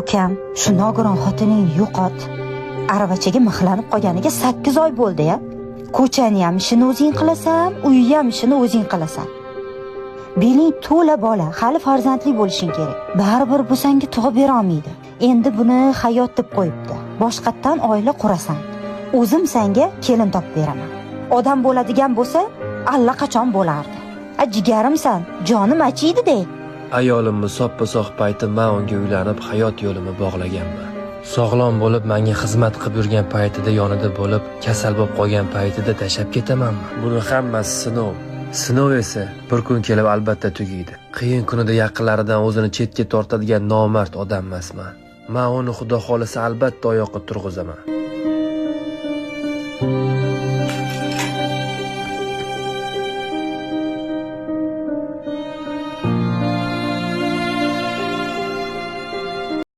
ukam shu nogiron xotining yo'qot. Aravachaga mixlanib qolganiga sakkiz oy bo'ldi ya. Ko'chani ham ishini o'zing qilasan uyni ham ishini o'zing qilasan. Beling to'la bola hali farzandli bo'lishing kerak. Baribir bu senga tug'ib berolmaydi. Endi buni hayot deb qo'yibdi. Boshqatdan oila qurasan. O'zim senga kelin topib beraman. Odam bo'ladigan bo'lsa allaqachon bo'lardi. A jigarimsan jonim achiydi-de ayolimni soppa sog' payti man unga uylanib hayot yo'limni bog'laganman. Sog'lom bo'lib menga xizmat qilib yurgan paytida yonida bo'lib kasal bo'lib qolgan paytida tashlab ketamanmi? Buni hammasi sinov. Sinov esa bir kun kelib albatta tugaydi qiyin kunida yaqinlaridan o'zini chetga tortadigan nomard odam emasman man uni xudo xohlasa albatta oyoqqa turg'izaman